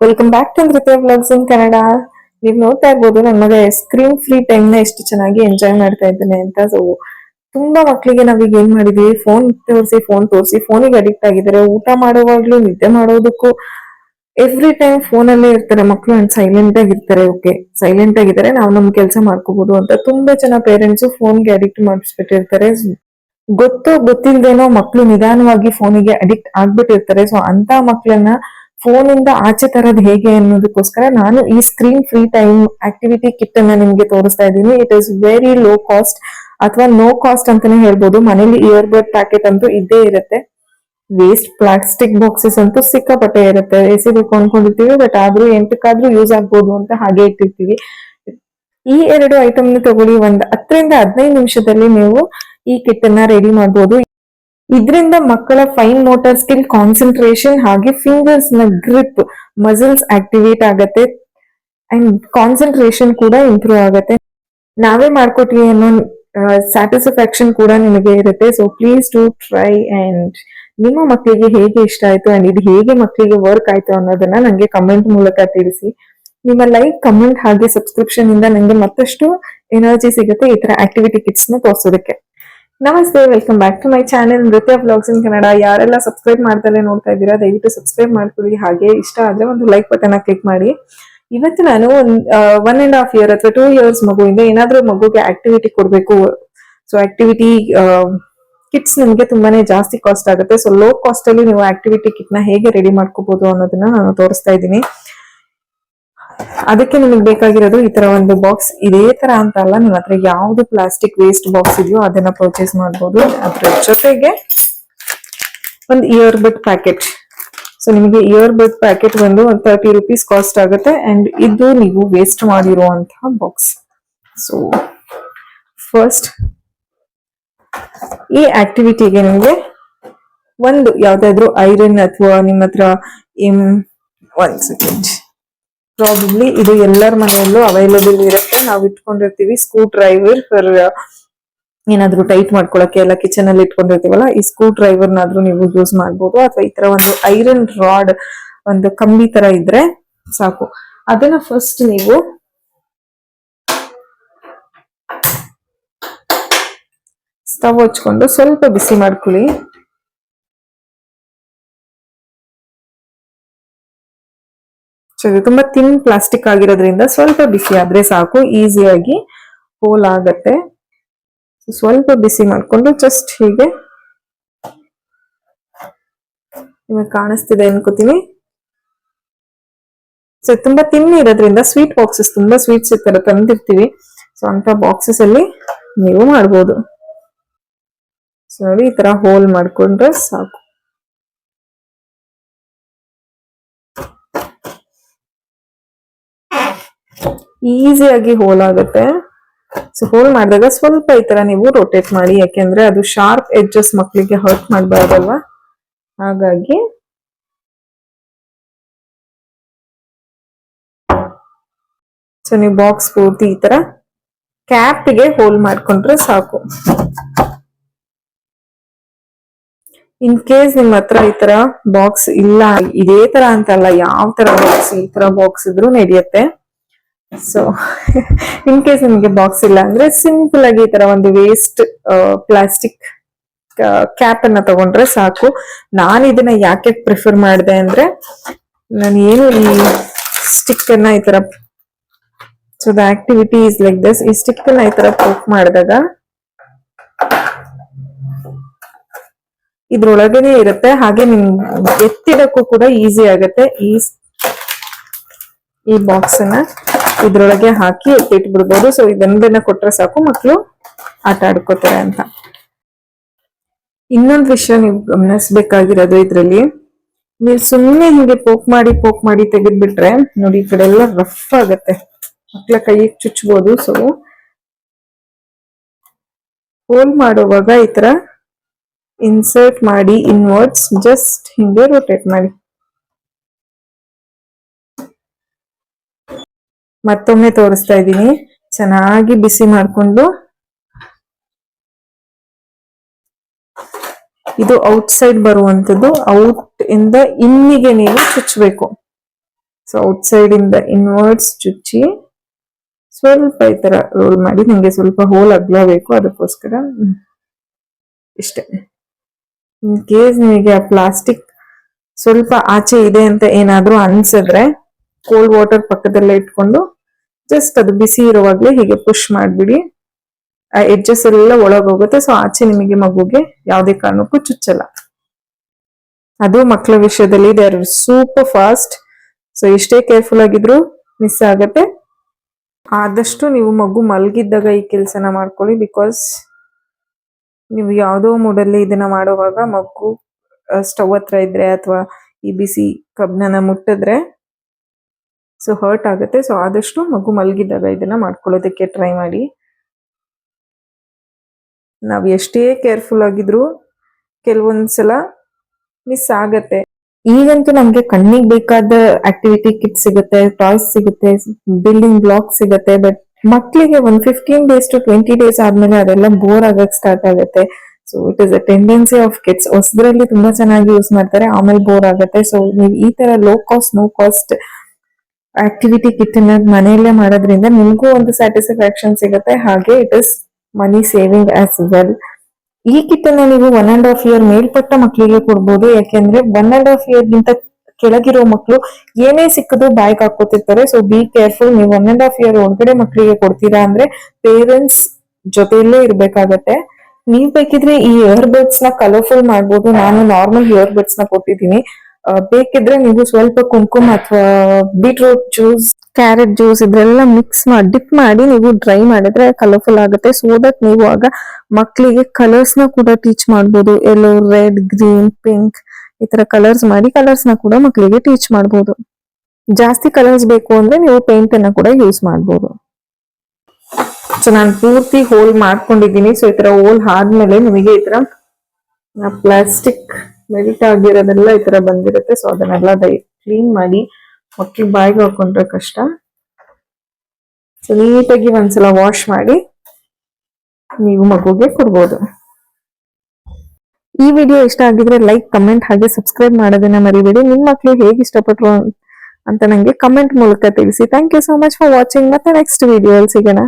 Welcome back to Nrithya vlogs in Kannada ನೀವು ನೋಡ್ತಾ ಇರ್ಬೋದು ನನ್ನ ಮಗ ಸ್ಕ್ರೀನ್ ಫ್ರೀ ಟೈಮ್ನ ಎಷ್ಟು ಚೆನ್ನಾಗಿ ಎಂಜಾಯ್ ಮಾಡ್ತಾ ಇದ್ದಾನೆ ಅಂತ. ಸೊ ತುಂಬಾ ಮಕ್ಕಳಿಗೆ ನಾವೀಗ ಏನ್ ಮಾಡಿದೀವಿ? ಫೋನ್ ತೋರಿಸಿ ಫೋನ್ ತೋರಿಸಿ ಫೋನಿಗೆ ಅಡಿಕ್ಟ್ ಆಗಿದ್ದಾರೆ ಊಟ ಮಾಡುವಾಗ್ಲೂ, ನಿದ್ದೆ ಮಾಡೋದಕ್ಕೂ ಎವ್ರಿ ಟೈಮ್ ಫೋನ್ ಅಲ್ಲೇ ಇರ್ತಾರೆ. ಮಕ್ಕಳು ಅಂಡ್ ಸೈಲೆಂಟ್ ಆಗಿರ್ತಾರೆ ಓಕೆ ಸೈಲೆಂಟ್ ಆಗಿದ್ದಾರೆ ನಾವು ನಮ್ ಕೆಲಸ ಮಾಡ್ಕೋಬಹುದು ಅಂತ. ತುಂಬಾ ಜನ ಪೇರೆಂಟ್ಸ್ ಫೋನ್ಗೆ ಅಡಿಕ್ಟ್ ಮಾಡಿಸ್ಬಿಟ್ಟಿರ್ತಾರೆ. ಗೊತ್ತೋ ಗೊತ್ತಿಲ್ದೇನೋ ಮಕ್ಕಳು ನಿಧಾನವಾಗಿ ಫೋನಿಗೆ ಅಡಿಕ್ಟ್ ಆಗ್ಬಿಟ್ಟಿರ್ತಾರೆ. ಸೊ ಅಂತ ಮಕ್ಕಳನ್ನ ಫೋನ್ ಇಂದ ಆಚೆ ತರದ್ ಹೇಗೆ ಅನ್ನೋದಕ್ಕೋಸ್ಕರ ನಾನು ಈ screen free time activity kit ಅನ್ನ ನಿಮ್ಗೆ ತೋರಿಸ್ತಾ ಇದ್ದೀನಿ. It is very low cost ಅಥವಾ ನೋ ಕಾಸ್ಟ್ ಅಂತಾನೆ ಹೇಳ್ಬೋದು. ಮನೇಲಿ ಇಯರ್ಬಡ್ ಪ್ಯಾಕೆಟ್ ಅಂತೂ ಇದ್ದೇ ಇರುತ್ತೆ. ವೇಸ್ಟ್ ಪ್ಲಾಸ್ಟಿಕ್ ಬಾಕ್ಸಸ್ ಅಂತೂ ಸಿಕ್ಕಾಪಟ್ಟೆ ಇರುತ್ತೆ. ಎಸಿಬೇಕು ಅನ್ಕೊಂಡಿರ್ತೀವಿ ಬಟ್ ಆದ್ರೂ ಎಂಟಕ್ಕಾದ್ರೂ ಯೂಸ್ ಆಗ್ಬೋದು ಅಂತ ಹಾಗೆ ಇಟ್ಟಿರ್ತೀವಿ. ಈ ಎರಡು ಐಟಮ್ ತಗೊಳ್ಳಿ ಒಂದ್ ಹತ್ತರಿಂದ ಹದಿನೈದು ನಿಮಿಷದಲ್ಲಿ ನೀವು ಈ ಕಿಟ್ ಅನ್ನ ರೆಡಿ ಮಾಡಬಹುದು ಇದರಿಂದ ಮಕ್ಕಳ ಫೈನ್ ಮೋಟರ್ ಸ್ಕಿಲ್ ಕಾನ್ಸಂಟ್ರೇಷನ್ ಹಾಗೆ ಫಿಂಗರ್ಸ್ನ ಗ್ರಿಪ್ ಮಸಲ್ಸ್ ಆಕ್ಟಿವೇಟ್ ಆಗತ್ತೆ. ಅಂಡ್ ಕಾನ್ಸಂಟ್ರೇಷನ್ ಕೂಡ ಇಂಪ್ರೂವ್ ಆಗತ್ತೆ. ನಾವೇ ಮಾಡ್ಕೊಟ್ವಿ ಅನ್ನೋ ಸ್ಯಾಟಿಸ್ಫ್ಯಾಕ್ಷನ್ ಕೂಡ ನಿಮಗೆ ಇರುತ್ತೆ. So please to try and ನಿಮ್ಮ ಮಕ್ಕಳಿಗೆ ಹೇಗೆ ಇಷ್ಟ ಆಯ್ತು ಅಂಡ್ ಇದು ಹೇಗೆ ಮಕ್ಕಳಿಗೆ ವರ್ಕ್ ಆಯ್ತು ಅನ್ನೋದನ್ನ ನಂಗೆ ಕಮೆಂಟ್ ಮೂಲಕ ತಿಳಿಸಿ. ನಿಮ್ಮ ಲೈಕ್ ಕಮೆಂಟ್ ಹಾಗೆ ಸಬ್ಸ್ಕ್ರಿಪ್ಷನ್ ಇಂದ ನಂಗೆ ಮತ್ತಷ್ಟು ಎನರ್ಜಿ ಸಿಗುತ್ತೆ ಈ ತರ ಆಕ್ಟಿವಿಟಿ ಕಿಟ್ಸ್ನ ತೋರಿಸೋದಕ್ಕೆ. ನಮಸ್ತೆ welcome back to my channel Nrithya blogs in Kannada ಯಾರೆಲ್ಲ ಸಬ್ಸ್ಕ್ರೈಬ್ ಮಾಡ್ದಲ್ಲೇ ನೋಡ್ತಾ ಇದ್ದೀರಾ, ದಯವಿಟ್ಟು ಸಬ್ಸ್ಕ್ರೈಬ್ ಮಾಡ್ಕೊಳ್ಳಿ. ಹಾಗೆ ಇಷ್ಟ ಆದ್ರೆ ಒಂದು ಲೈಕ್ ಬಟನ್ ಕ್ಲಿಕ್ ಮಾಡಿ. ಇವತ್ತು ನಾನು ಒಂದ್ ಒನ್ ಅಂಡ್ ಹಾಫ್ ಇಯರ್ ಅಥವಾ ಟೂ ಇಯರ್ಸ್ ಮಗುವಿಂದ ಏನಾದ್ರೂ ಮಗುಗೆ ಆಕ್ಟಿವಿಟಿ ಕೊಡ್ಬೇಕು. ಸೊ ಆಕ್ಟಿವಿಟಿ ಕಿಟ್ಸ್ ನಿಮಗೆ ತುಂಬಾನೇ ಜಾಸ್ತಿ ಕಾಸ್ಟ್ ಆಗುತ್ತೆ. ಸೊ ಲೋ ಕಾಸ್ಟ್ ಅಲ್ಲಿ ನೀವು ಆಕ್ಟಿವಿಟಿ ಕಿಟ್ನ ಹೇಗೆ ರೆಡಿ ಮಾಡ್ಕೋಬಹುದು ಅನ್ನೋದನ್ನ ನಾನು ತೋರಿಸ್ತಾ ಇದ್ದೀನಿ. ಅದಕ್ಕೆ ನಿಮಗೆ ಬೇಕಾಗಿರೋದು ಈ ತರ ಒಂದು ಬಾಕ್ಸ್ ಇದೇ ತರ ಅಂತ ಅಲ್ಲ ನಿಮ್ಮ ಹತ್ರ ಯಾವ್ದು ಪ್ಲಾಸ್ಟಿಕ್ ವೇಸ್ಟ್ ಬಾಕ್ಸ್ ಇದೆಯೋ ಅದನ್ನ ಪರ್ಚೇಸ್ ಮಾಡ್ಬೋದು. ಅದ್ರ ಜೊತೆಗೆ ಒಂದು ಇಯರ್ ಬಡ್ ಪ್ಯಾಕೆಟ್ ಸೊ ನಿಮಗೆ ಇಯರ್ ಬಡ್ ಪ್ಯಾಕೆಟ್ ಬಂದು ಒಂದು ತರ್ಟಿ ರುಪೀಸ್ ಕಾಸ್ಟ್ ಆಗುತ್ತೆ ಅಂಡ್ ಇದು ನೀವು ವೇಸ್ಟ್ ಮಾಡಿರುವಂತಹ ಬಾಕ್ಸ್ ಸೊ ಫಸ್ಟ್ ಈ ಆಕ್ಟಿವಿಟಿಗೆ ನಿಮಗೆ ಒಂದು ಯಾವ್ದಾದ್ರು ಐರನ್ ಅಥವಾ ನಿಮ್ಮ ಹತ್ರ ಒನ್ ಸೆಕೆಂಡ್ ಪ್ರಾಬಬ್ಲಿ ಇದು ಎಲ್ಲರ ಮನೆಯಲ್ಲೂ ಅವೈಲೇಬಲ್ ಇರುತ್ತೆ. ನಾವು ಇಟ್ಕೊಂಡಿರ್ತೀವಿ. ಸ್ಕ್ರೂ ಡ್ರೈವರ್ ಫರ್ ಏನಾದ್ರೂ ಟೈಟ್ ಮಾಡ್ಕೊಳಕ್ಕೆ ಎಲ್ಲ ಕಿಚನ್ ಅಲ್ಲಿ ಇಟ್ಕೊಂಡಿರ್ತೀವಲ್ಲ, ಈ ಸ್ಕ್ರೂ ಡ್ರೈವರ್ ನಾದ್ರೂ ನೀವು ಯೂಸ್ ಮಾಡ್ಬೋದು. ಅಥವಾ ಈ ತರ ಒಂದು ಐರನ್ ರಾಡ್ ಒಂದು ಕಂಬಿ ತರ ಇದ್ರೆ ಸಾಕು. ಅದನ್ನ ಫಸ್ಟ್ ನೀವು ಸ್ಟವ್ ಹಚ್ಕೊಂಡು ಸ್ವಲ್ಪ ಬಿಸಿ ಮಾಡ್ಕೊಳ್ಳಿ. ಸೊ ಇದು ತುಂಬಾ ತಿನ್ ಪ್ಲಾಸ್ಟಿಕ್ ಆಗಿರೋದ್ರಿಂದ ಸ್ವಲ್ಪ ಬಿಸಿ ಆದ್ರೆ ಸಾಕು ಈಸಿಯಾಗಿ ಹೋಲ್ ಆಗತ್ತೆ. ಸ್ವಲ್ಪ ಬಿಸಿ ಮಾಡ್ಕೊಂಡು ಜಸ್ಟ್ ಹೀಗೆ ನಿಮಗೆ ಕಾಣಿಸ್ತಿದೆ ಅನ್ಕೋತೀನಿ. ಸೊ ತುಂಬಾ ತಿನ್ ಇರೋದ್ರಿಂದ ಸ್ವೀಟ್ ಬಾಕ್ಸಸ್ ತುಂಬಾ ಸ್ವೀಟ್ಸ್ ತರ ತಂದಿರ್ತೀವಿ. ಸೊ ಅಂತ ಬಾಕ್ಸಸ್ ಅಲ್ಲಿ ನೀವು ಮಾಡ್ಬೋದು. ಸೊ ನೋಡಿ ಈ ತರ ಹೋಲ್ ಮಾಡ್ಕೊಂಡ್ರೆ ಸಾಕು. ಈಸಿಯಾಗಿ ಹೋಲ್ ಆಗುತ್ತೆ. ಸೊ ಹೋಲ್ ಮಾಡಿದಾಗ ಸ್ವಲ್ಪ ಈ ತರ ನೀವು ರೊಟೇಟ್ ಮಾಡಿ, ಯಾಕೆಂದ್ರೆ ಅದು ಶಾರ್ಪ್ ಎಡ್ಜಸ್ ಮಕ್ಕಳಿಗೆ ಹರ್ಟ್ ಮಾಡಬಾರ್ದಲ್ವಾ? ಹಾಗಾಗಿ ಸೊ ನೀವು ಬಾಕ್ಸ್ ಪೂರ್ತಿ ಈ ತರ ಕ್ಯಾಪ್ಗೆ ಹೋಲ್ ಮಾಡ್ಕೊಂಡ್ರೆ ಸಾಕು. ಇನ್ ಕೇಸ್ ನಿಮ್ಮ ಹತ್ರ ಈ ತರ ಬಾಕ್ಸ್ ಇಲ್ಲ, ಇದೇ ತರ ಅಂತಲ್ಲ, ಯಾವ ತರ ಬಾಕ್ಸ್ ಈ ತರ ಬಾಕ್ಸ್ ಇದ್ರೂ ನಡೆಯುತ್ತೆ. ಸೊ ಇನ್ ಕೇಸ್ ನಿಮಗೆ ಬಾಕ್ಸ್ ಇಲ್ಲ ಅಂದ್ರೆ ಸಿಂಪಲ್ ಆಗಿ ಈ ತರ ಒಂದು ವೇಸ್ಟ್ ಪ್ಲಾಸ್ಟಿಕ್ ಕ್ಯಾಪ್ ಅನ್ನ ತಗೊಂಡ್ರೆ ಸಾಕು. ನಾನು ಇದನ್ನ ಯಾಕೆ ಪ್ರಿಫರ್ ಮಾಡಿದೆ ಅಂದ್ರೆ ನಾನು ಏನು ಈ ಸ್ಟಿಕ್ ಅನ್ನ ಈ ತರ so the activity is like this ಈ ಸ್ಟಿಕ್ ಅನ್ನ ಈ ತರ ಪೋಕ್ ಮಾಡಿದಾಗ ಇದ್ರೊಳಗೇನೆ ಇರುತ್ತೆ. ಹಾಗೆ ನಿಮ್ ಎತ್ತಿಡಕ್ಕೂ ಕೂಡ ಈಸಿ ಆಗುತ್ತೆ ಈ ಈ ಬಾಕ್ಸ್ ಅನ್ನ. ಇದ್ರೊಳಗೆ ಹಾಕಿ ಎತ್ತಿಟ್ಬಿಡ್ಬೋದು ಸೊ ಇದೊಂದನ್ನ ಕೊಟ್ರೆ ಸಾಕು ಮಕ್ಕಳು ಆಟ ಆಡ್ಕೋತಾರೆ ಅಂತ. ಇನ್ನೊಂದು ವಿಷಯ ನೀವು ಗಮನಿಸ್ಬೇಕಾಗಿರೋದು ಇದ್ರಲ್ಲಿ. ನೀವು ಸುಮ್ಮನೆ ಹಿಂಗೆ ಪೋಕ್ ಮಾಡಿ ಪೋಕ್ ಮಾಡಿ ತೆಗೆದ್ಬಿಟ್ರೆ ನೋಡಿ, ಈ ಕಡೆ ಎಲ್ಲ ರಫ್ ಆಗತ್ತೆ. ಮಕ್ಳ ಕೈಗೆ ಚುಚ್ಬೋದು. ಸೊ ಹೋಲ್ ಮಾಡುವಾಗ ಈ ತರ ಇನ್ಸರ್ಟ್ ಮಾಡಿ ಇನ್ವರ್ಟ್ಸ್ ಜಸ್ಟ್ ಹಿಂಗೆ ರೊಟೇಟ್ ಮಾಡಿ. ಮತ್ತೊಮ್ಮೆ ತೋರಿಸ್ತಾ ಇದ್ದೀನಿ. ಚೆನ್ನಾಗಿ ಬಿಸಿ ಮಾಡಿಕೊಂಡು. ಇದು ಔಟ್ ಸೈಡ್ ಬರುವಂತದ್ದು ಔಟ್ ಇಂದ ಇನ್ನಿಗೆ ನೀವು ಚುಚ್ಚಬೇಕು ಸೊ ಔಟ್ಸೈಡ್ ಇಂದ ಇನ್ವರ್ಡ್ಸ್ ಚುಚ್ಚಿ ಸ್ವಲ್ಪ ಈ ತರ ರೋಲ್ ಮಾಡಿ, ನಿಮಗೆ ಸ್ವಲ್ಪ ಹೋಲ್ ಅಗ್ಲ ಬೇಕು ಅದಕ್ಕೋಸ್ಕರ ಇಷ್ಟೇ. ಇನ್ ಕೇಸ್ ನಿಮಗೆ ಆ ಪ್ಲಾಸ್ಟಿಕ್ ಸ್ವಲ್ಪ ಆಚೆ ಇದೆ ಅಂತ ಏನಾದ್ರೂ ಅನ್ಸಿದ್ರೆ ಕೋಲ್ಡ್ ವಾಟರ್ ಪಕ್ಕದಲ್ಲೇ ಇಟ್ಕೊಂಡು ಜಸ್ಟ್ ಅದು ಬಿಸಿ ಇರುವಾಗಲೇ ಹೀಗೆ ಪುಷ್ ಮಾಡ್ಬಿಡಿ. ಆ ಎಡ್ಜಸ್ ಎಲ್ಲ ಒಳಗೋಗುತ್ತೆ ಸೊ ಆಚೆ ನಿಮಗೆ ಮಗುಗೆ ಯಾವುದೇ ಕಾರಣಕ್ಕೂ ಚುಚ್ಚಲ್ಲ. ಅದು ಮಕ್ಕಳ ವಿಷಯದಲ್ಲಿ they are super fast so ಎಷ್ಟೇ ಕೇರ್ಫುಲ್ ಆಗಿದ್ರು ಮಿಸ್ ಆಗತ್ತೆ. ಆದಷ್ಟು ನೀವು ಮಗು ಮಲಗಿದ್ದಾಗ ಈ ಕೆಲಸನ ಮಾಡ್ಕೊಳ್ಳಿ ಬಿಕಾಸ್ ನೀವು ಯಾವುದೋ ಮೂಡಲ್ಲಿ ಇದನ್ನ ಮಾಡುವಾಗ ಮಗು ಸ್ಟವ್ ಹತ್ರ ಇದ್ರೆ ಅಥವಾ ಈ ಬಿಸಿ ಕಬ್ಬನ ಮುಟ್ಟಿದ್ರೆ ಸೊ ಹರ್ಟ್ ಆಗುತ್ತೆ. ಸೊ ಆದಷ್ಟು ಮಗು ಮಲಗಿದಾಗ ಇದನ್ನ ಮಾಡ್ಕೊಳ್ಳೋದಕ್ಕೆ ಟ್ರೈ ಮಾಡಿ. ನಾವು ಎಷ್ಟೇ ಕೇರ್ಫುಲ್ ಆಗಿದ್ರು ಕೆಲವೊಂದ್ಸಲ ಮಿಸ್ ಆಗತ್ತೆ. ಈಗಂತೂ ನಮ್ಗೆ ಕಣ್ಣಿಗೆ ಬೇಕಾದ ಆಕ್ಟಿವಿಟಿ ಕಿಟ್ ಸಿಗುತ್ತೆ ಟಾಯ್ಸ್ ಸಿಗುತ್ತೆ ಬಿಲ್ಡಿಂಗ್ ಬ್ಲಾಕ್ ಸಿಗುತ್ತೆ ಬಟ್ ಮಕ್ಕಳಿಗೆ ಒಂದ್ fifteen days to twenty days ಆದ್ಮೇಲೆ ಅದೆಲ್ಲ ಬೋರ್ ಆಗಕ್ ಸ್ಟಾರ್ಟ್ ಆಗುತ್ತೆ. So it is a tendency of kits ಹೊಸದ್ರಲ್ಲಿ ತುಂಬಾ ಚೆನ್ನಾಗಿ ಯೂಸ್ ಮಾಡ್ತಾರೆ, ಆಮೇಲೆ ಬೋರ್ ಆಗುತ್ತೆ. ಸೊ ನೀವು ಈ ತರ low cost no cost activity kit ಅನ್ನ ಮನೆಯಲ್ಲೇ ಮಾಡೋದ್ರಿಂದ ನಿಮಗೂ ಒಂದು ಸ್ಯಾಟಿಸ್ಫ್ಯಾಕ್ಷನ್ ಸಿಗುತ್ತೆ. ಹಾಗೆ it is money saving as well ಈ ಕಿಟ್ನ ನೀವು ಒನ್ ಅಂಡ್ ಹಾಫ್ ಇಯರ್ ಮೇಲ್ಪಟ್ಟ ಮಕ್ಕಳಿಗೆ ಕೊಡ್ಬೋದು. ಯಾಕೆಂದ್ರೆ ಒನ್ ಅಂಡ್ ಹಾಫ್ ಇಯರ್ ಗಿಂತ ಕೆಳಗಿರೋ ಮಕ್ಕಳು ಏನೇ ಸಿಕ್ಕದು ಬ್ಯಾಗ್ ಹಾಕೋತಿರ್ತಾರೆ ಸೊ ಬಿ ಕೇರ್ಫುಲ್ ನೀವು ಒನ್ ಅಂಡ್ ಹಾಫ್ ಇಯರ್ ಒಳಗಡೆ ಮಕ್ಕಳಿಗೆ ಕೊಡ್ತೀರಾ ಅಂದ್ರೆ ಪೇರೆಂಟ್ಸ್ ಜೊತೆಯಲ್ಲೇ ಇರ್ಬೇಕಾಗತ್ತೆ. ನೀವ್ ಬೇಕಿದ್ರೆ ಈ ಇಯರ್ ಬಡ್ಸ್ನ ಕಲರ್ಫುಲ್ ಮಾಡ್ಬೋದು. ನಾನು ನಾರ್ಮಲ್ ಇಯರ್ ಬಡ್ಸ್ನ ಕೊಟ್ಟಿದ್ದೀನಿ. ಬೇಕಿದ್ರೆ ನೀವು ಸ್ವಲ್ಪ ಕುಂಕುಮ ಅಥವಾ ಬೀಟ್ರೂಟ್ ಜ್ಯೂಸ್ ಕ್ಯಾರೆಟ್ ಜ್ಯೂಸ್ ಇದ್ರೆಲ್ಲ ಮಿಕ್ಸ್ ಮಾಡಿ ಡಿಪ್ ಮಾಡಿ ನೀವು ಡ್ರೈ ಮಾಡಿದ್ರೆ ಕಲರ್ಫುಲ್ ಆಗುತ್ತೆ. ಸೊ ದಟ್ ನೀವು ಆಗ ಮಕ್ಕಳಿಗೆ ಕಲರ್ಸ್ನ ಕೂಡ ಟೀಚ್ ಮಾಡ್ಬೋದು. ಎಲ್ಲೋ ರೆಡ್ ಗ್ರೀನ್ ಪಿಂಕ್ ಈ ತರ ಕಲರ್ಸ್ ಮಾಡಿ ಕಲರ್ಸ್ನ ಕೂಡ ಮಕ್ಕಳಿಗೆ ಟೀಚ್ ಮಾಡ್ಬೋದು. ಜಾಸ್ತಿ ಕಲರ್ಸ್ ಬೇಕು ಅಂದ್ರೆ ನೀವು ಪೇಂಟ್ ಅನ್ನ ಕೂಡ ಯೂಸ್ ಮಾಡ್ಬೋದು. ಸೊ ನಾನು ಪೂರ್ತಿ ಹೋಲ್ ಮಾಡ್ಕೊಂಡಿದ್ದೀನಿ. ಸೊ ಈ ತರ ಹೋಲ್ ಆದ್ಮೇಲೆ ನಿಮಗೆ ಈ ತರ ಪ್ಲಾಸ್ಟಿಕ್ ಮೆಲ್ಟ್ ಆಗಿರೋದೆಲ್ಲ ಈ ತರ ಬಂದಿರುತ್ತೆ. ಸೊ ಅದನ್ನೆಲ್ಲ ಕ್ಲೀನ್ ಮಾಡಿ ಮಕ್ಕಳು ಬಾಯಿಗೆ ಹಾಕೊಂಡ್ರೆ ಕಷ್ಟ. ಸೊ ನೀಟಾಗಿ ಒಂದ್ಸಲ ವಾಶ್ ಮಾಡಿ ನೀವು ಮಗುಗೆ ಕೊಡ್ಬೋದು. ಈ ವಿಡಿಯೋ ಇಷ್ಟ ಆಗಿದ್ರೆ ಲೈಕ್ ಕಮೆಂಟ್ ಹಾಗೆ ಸಬ್ಸ್ಕ್ರೈಬ್ ಮಾಡೋದನ್ನ ಮರಿಬೇಡಿ. ನಿಮ್ಮ ಮಕ್ಕಳು ಹೇಗೆ ಇಷ್ಟಪಟ್ರು ಅಂತ ನಂಗೆ ಕಮೆಂಟ್ ಮೂಲಕ ತಿಳಿಸಿ. Thank you so much for watching ಮತ್ತೆ ನೆಕ್ಸ್ಟ್ ವಿಡಿಯೋ ಸಿಗೋಣ.